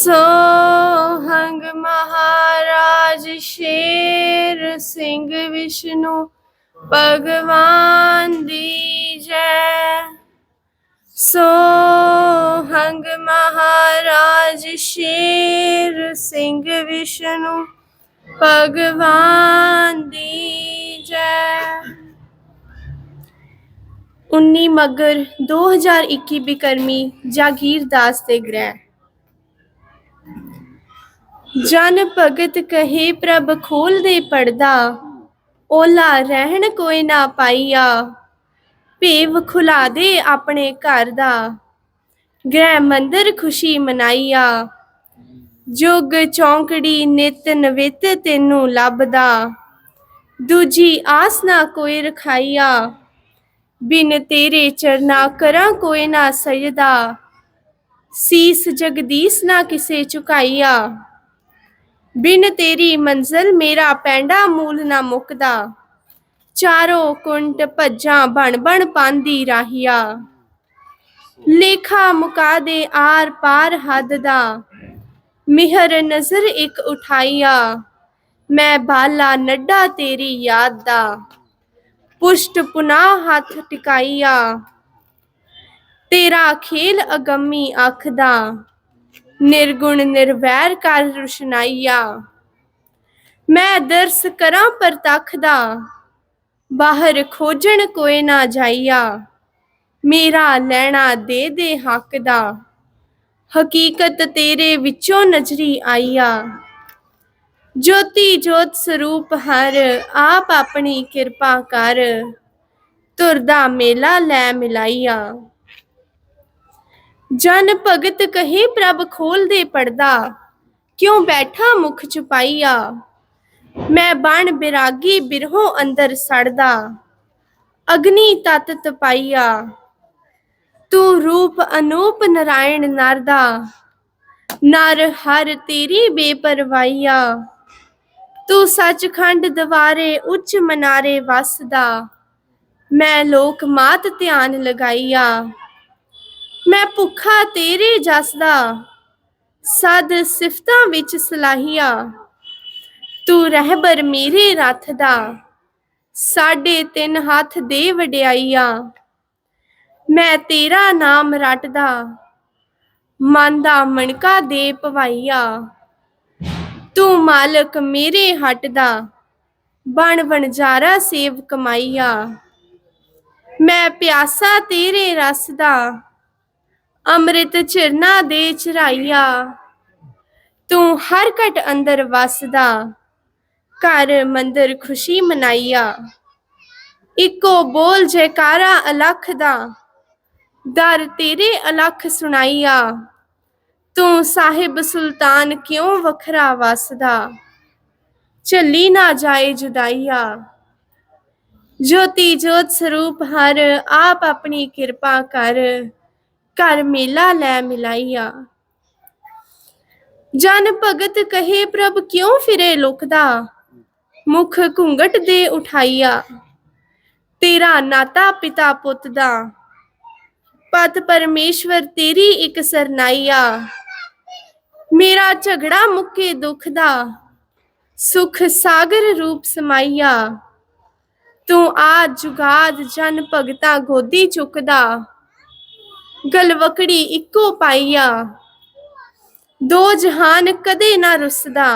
ਸੋਹੰਗ ਮਹਾਰਾਜ ਸ਼ੇਰ ਸਿੰਘ ਵਿਸ਼ਨੂੰ ਭਗਵਾਨ ਦੀ ਜੈ ਸੋਹੰਗ ਮਹਾਰਾਜ ਸ਼ੇਰ ਸਿੰਘ ਵਿਸ਼ਨੂੰ ਭਗਵਾਨ ਦੀ ਜੈ 19 ਮਗਰ 2021 ਬਿਕਰਮੀ ਜਾਗੀਰ ਦਾਸ ਦੇ ਗ੍ਰਹਿ ਜਨ ਭਗਤ ਕਹੇ ਪ੍ਰਭ ਖੋਲ ਦੇ ਪਰਦਾ, ਓਲਾ ਰਹਿਣ ਕੋਈ ਨਾ ਪਾਈਆ। ਭੇਵ ਖੁਲਾ ਦੇ ਆਪਣੇ ਘਰ ਦਾ, ਗ੍ਰਹਿ ਮੰਦਰ ਖੁਸ਼ੀ ਮਨਾਈਆ। ਜੁਗ ਚੌਂਕੜੀ ਨਿਤ ਨਵਿਤ ਤੈਨੂੰ ਲੱਭਦਾ, ਦੂਜੀ ਆਸ ਨਾ ਕੋਈ ਰਖਾਈਆ। ਬਿਨ ਤੇਰੇ ਚਰਨਾ ਕਰਾਂ ਕੋਈ ਨਾ ਸਜਦਾ, ਸੀਸ ਜਗਦੀਸ਼ ਨਾ ਕਿਸੇ ਝੁਕਾਈਆ। ਬਿਨ ਤੇਰੀ ਮੰਜ਼ਲ ਮੇਰਾ ਪੈਂਡਾ ਮੂਲ ਨਾ ਮੁਕਦਾ। ਚਾਰੋਂ ਕੁੰਟ ਭੱਜਾਂ ਬਣ ਬਣ ਪਾਂਦੀ ਰਾਹੀਆ। ਲੇਖਾ ਮੁਕਾ ਦੇ ਆਰ ਪਾਰ ਹੱਦ ਦਾ। ਮਿਹਰ ਨਜ਼ਰ ਇੱਕ ਉਠਾਈਆ। ਮੈਂ ਬਾਲਾ ਨੱਡਾ ਤੇਰੀ ਯਾਦ ਦਾ। ਪੁਸ਼ਟ ਪੁਨਾ ਹੱਥ ਟਿਕਾਈਆ। ਤੇਰਾ ਖੇਲ ਅਗੰਮੀ ਅੱਖ ਦਾ। ਨਿਰਗੁਣ ਨਿਰਵੈਰ ਕਰ ਰੁਸ਼ਨਾਈਆ। ਮੈਂ ਦਰਸ ਕਰਾਂ ਪਰਤਖ ਦਾ, ਬਾਹਰ ਖੋਜਣ ਕੋਈ ਨਾ ਜਾਈਆ। ਮੇਰਾ ਲੈਣਾ ਦੇ ਦੇ ਹੱਕ ਦਾ, ਹਕੀਕਤ ਤੇਰੇ ਵਿੱਚੋਂ ਨਜ਼ਰੀ ਆਈਆ। ਜੋਤੀ ਜੋਤ ਸਰੂਪ ਹਰ, ਆਪ ਆਪਣੀ ਕਿਰਪਾ ਕਰ, ਤੁਰਦਾ ਮੇਲਾ ਲੈ ਮਿਲਾਈਆ। ਜਨ ਭਗਤ ਕਹੇ ਪ੍ਰਭ ਖੋਲ ਦੇ ਪਰਦਾ, ਕਿਉਂ ਬੈਠਾ ਮੁਖ ਛੁਪਾਈਆ? ਮੈਂ ਬਣ ਬਿਰਾਗੀ ਬਿਰਹੋਂ ਅੰਦਰ ਸੜਦਾ, ਅਗਨੀ ਤਤ ਤਪਾਈਆ। ਤੂੰ ਰੂਪ ਅਨੂਪ ਨਰਾਇਣ ਨਰਦਾ, ਨਰ ਹਰ ਤੇਰੀ ਬੇਪਰਵਾਈਆ ਤੂੰ ਸੱਚਖੰਡ ਦਵਾਰੇ ਉੱਚ ਮਨਾਰੇ ਵਸਦਾ, ਮੈਂ ਲੋਕ ਮਾਤ ਧਿਆਨ ਲਗਾਈਆ। ਮੈਂ ਭੁੱਖਾ ਤੇਰੇ ਜਸਦਾ ਸਦ ਸਿਫਤਾਂ ਵਿੱਚ ਸਲਾਹੀਆ। ਤੂੰ ਰਹਿਬਰ ਮੇਰੇ ਰੱਥ ਦਾ। ਸਾਢੇ ਤਿੰਨ ਹੱਥ ਦੇ ਵਡਿਆਈਆ। ਮੈਂ ਤੇਰਾ ਨਾਮ ਰਟਦਾ। ਮਨ ਦਾ ਮਣਕਾ ਦੇ ਪਵਾਈਆ। ਤੂੰ ਮਾਲਕ ਮੇਰੇ ਹੱਟ ਦਾ। ਬਣ ਵਣਜਾਰਾ ਸੇਵ ਕਮਾਈਆ। ਮੈਂ ਪਿਆਸਾ ਤੇਰੇ ਰਸ ਦਾ। ਅੰਮ੍ਰਿਤ ਚਿਰਨਾ ਦੇ ਚਰਾਈਆ, ਤੂੰ ਹਰ ਘਟ ਅੰਦਰ ਵਸਦਾ, ਘਰ ਮੰਦਰ ਖੁਸ਼ੀ ਮਨਾਈਆ। ਇੱਕੋ ਬੋਲ ਜੈਕਾਰਾ ਅਲਖ ਦਾ, ਦਰ ਤੇਰੇ ਅਲਖ ਸੁਣਾਈਆ। ਤੂੰ ਸਾਹਿਬ ਸੁਲਤਾਨ ਕਿਉਂ ਵੱਖਰਾ ਵਸਦਾ? ਚੱਲੀ ਨਾ ਜਾਏ ਜੁਦਾਈਆ। ਜੋਤੀ ਜੋਤ ਸਰੂਪ ਹਰ ਆਪ ਆਪਣੀ ਕਿਰਪਾ ਕਰ। ਘਰ ਮੇਲਾ ਲੈ ਮਿਲਾਈਆ। ਜਨ ਭਗਤ ਕਹੇ, ਪ੍ਰਭ ਕਿਉਂ ਫਿਰੇ ਲੁਕਦਾ? ਮੁਖ ਘੁੰਗਟ ਦੇ ਉਠਾਈਆ। ਤੇਰਾ ਨਾਤਾ ਪਿਤਾ ਪੁੱਤ ਦਾ। ਪਤ ਪਰਮੇਸ਼ਵਰ ਤੇਰੀ ਇੱਕ ਸਰਨਾਈਆ। ਮੇਰਾ ਝਗੜਾ ਮੁੱਕੇ ਦੁੱਖ ਦਾ। ਸੁਖ ਸਾਗਰ ਰੂਪ ਸਮਾਈਆ। ਤੂੰ ਆ ਜੁਗਾਦ ਜਨ ਭਗਤਾ ਗੋਦੀ ਚੁੱਕਦਾ। ਗਲਵਕੜੀ ਇੱਕੋ ਪਾਈਆ ਦੋ ਜਹਾਨ ਕਦੇ ਨਾ ਰੁੱਸਦਾ।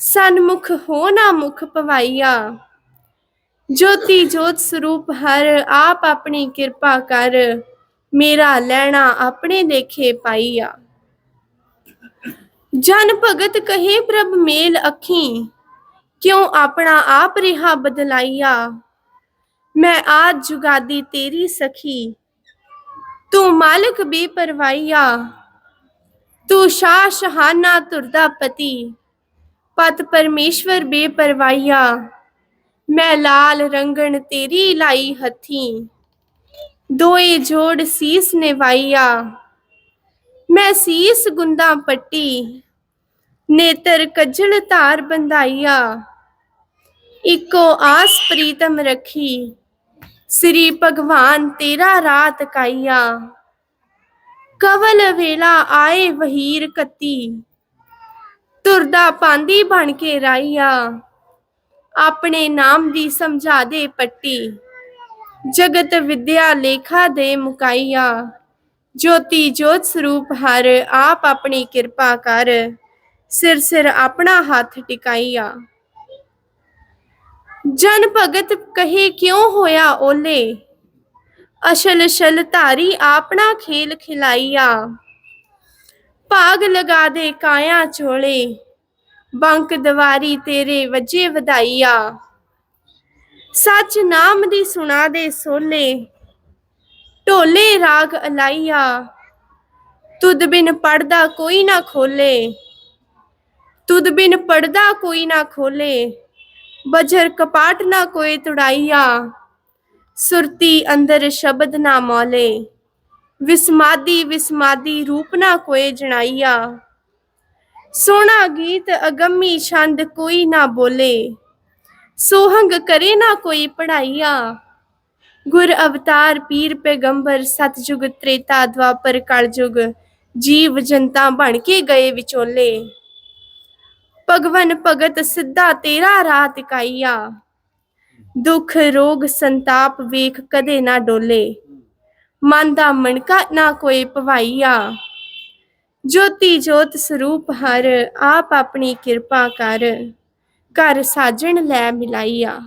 ਸਨਮੁਖ ਹੋ ਨਾ ਮੁਖ ਪਵਾਈਆ। ਜੋਤੀ ਜੋਤ ਸਰੂਪ ਹਰ ਆਪ ਆਪਣੀ ਕਿਰਪਾ ਕਰ, ਮੇਰਾ ਲੈਣਾ ਆਪਣੇ ਦੇਖੇ ਪਾਈਆ। ਜਨ ਭਗਤ ਕਹੇ ਪ੍ਰਭ ਮੇਲ ਅੱਖੀ, ਕਿਉਂ ਆਪਣਾ ਆਪ ਰਿਹਾ ਬਦਲਾਈਆ। ਮੈਂ ਆਜ ਜੁਗਾਦੀ ਤੇਰੀ ਸਖੀ ਤੂੰ ਮਾਲਕ ਬੇਪਰਵਾਈਆ ਤੂੰ ਸ਼ਾਹ ਸ਼ਹਾਨਾ ਤੁਰਦਾ ਪਤੀ ਪਤ ਪਰਮੇਸ਼ਵਰ ਬੇਪਰਵਾਈਆ ਮੈਂ ਲਾਲ ਰੰਗਣ ਤੇਰੀ ਲਾਈ ਹੱਥੀ ਦੋਏ ਜੋੜ ਸੀਸ ਨਿਵਾਈਆ ਮੈਂ ਸੀਸ ਗੁੰਦਾ ਪੱਟੀ ਨੇਤਰ ਕੱਜਲ ਧਾਰ ਬੰਧਾਈਆ ਇੱਕੋ ਆਸ ਪ੍ਰੀਤਮ ਰੱਖੀ ਸ੍ਰੀ ਭਗਵਾਨ ਤੇਰਾ ਰਾਤ ਕਾਇਆ। ਕਵਲ ਵੇਲਾ ਆਏ ਵਹੀਰ ਕੱਤੀ। ਤੁਰਦਾ ਪਾਂਦੀ ਬਣ ਕੇ ਰਾਈਆ ਆਪਣੇ ਨਾਮ ਦੀ ਸਮਝਾ ਦੇ ਪੱਟੀ। ਜਗਤ ਵਿਦਿਆ ਲੇਖਾ ਦੇ ਮੁਕਾਈਆ ਜੋਤੀ ਜੋਤ ਸਰੂਪ ਹਰ ਆਪ ਆਪਣੀ ਕਿਰਪਾ ਕਰ। ਸਿਰ ਸਿਰ ਆਪਣਾ ਹੱਥ ਟਿਕਾਈਆ ਜਨ ਭਗਤ ਕਹੇ ਕਿਉਂ ਹੋਇਆ ਓਲੇ? ਅਸ਼ਲ ਸ਼ਲ ਧਾਰੀ ਆਪਣਾ ਖੇਲ ਖਿਲਾਈਆ। ਭਾਗ ਲਗਾ ਦੇ ਕਾਇਆ ਚੋਲੇ, ਬੰਕ ਦਵਾਰੀ ਤੇਰੇ ਵਜੇ ਵਧਾਈਆ। ਸੱਚ ਨਾਮ ਦੀ ਸੁਣਾ ਦੇ ਸੋਲੇ, ਢੋਲੇ ਰਾਗ ਅਲਾਈਆ। ਤੁਧ ਬਿਨ ਪੜਦਾ ਕੋਈ ਨਾ ਖੋਲੇ, ਤੁਧ ਬਿਨ ਪੜਦਾ ਕੋਈ ਨਾ ਖੋਲੇ। ਬਜਰ ਕਪਾਟ ਨਾ ਕੋਈ ਤੁੜਾਈਆ, ਸੁਰਤੀ ਅੰਦਰ ਸ਼ਬਦ ਨਾ ਮੌਲੇ, ਵਿਸਮਾਦੀ ਵਿਸਮਾਦੀ ਰੂਪ ਨਾ ਕੋਏ ਜਣਾਈਆ। ਸੋਹਣਾ ਗੀਤ ਅਗੰਮੀ ਛੰਦ ਕੋਈ ਨਾ ਬੋਲੇ, ਸੋਹੰਗ ਕਰੇ ਨਾ ਕੋਈ ਪੜਾਈਆ। ਗੁਰ ਅਵਤਾਰ ਪੀਰ ਪੈਗੰਬਰ ਸਤਜੁਗ ਤ੍ਰੇਤਾ, ਦਵਾਪਰ ਕਲਯੁਗ ਜੀਵ ਜਨਤਾ ਬਣ ਕੇ ਗਏ ਵਿਚੋਲੇ। ਭਗਵਨ ਭਗਤ ਸਿੱਧਾ ਤੇਰਾ ਰਾਹ ਟਿਕਾਈਆ ਦੁੱਖ ਰੋਗ ਸੰਤਾਪ ਵੇਖ ਕਦੇ ਨਾ ਡੋਲੇ। ਮਨ ਦਾ ਮਣਕਾ ਨਾ ਕੋਈ ਭਵਾਈਆ ਜੋਤੀ ਜੋਤ ਸਰੂਪ ਹਰ ਆਪ ਆਪਣੀ ਕਿਰਪਾ ਕਰ। ਘਰ ਸਾਜਣ ਲੈ ਮਿਲਾਈਆ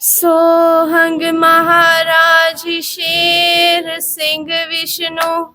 ਸੋਹੰਗ ਮਹਾਰਾਜ ਸ਼ੇਰ ਸਿੰਘ ਵਿਸ਼ਨੂੰ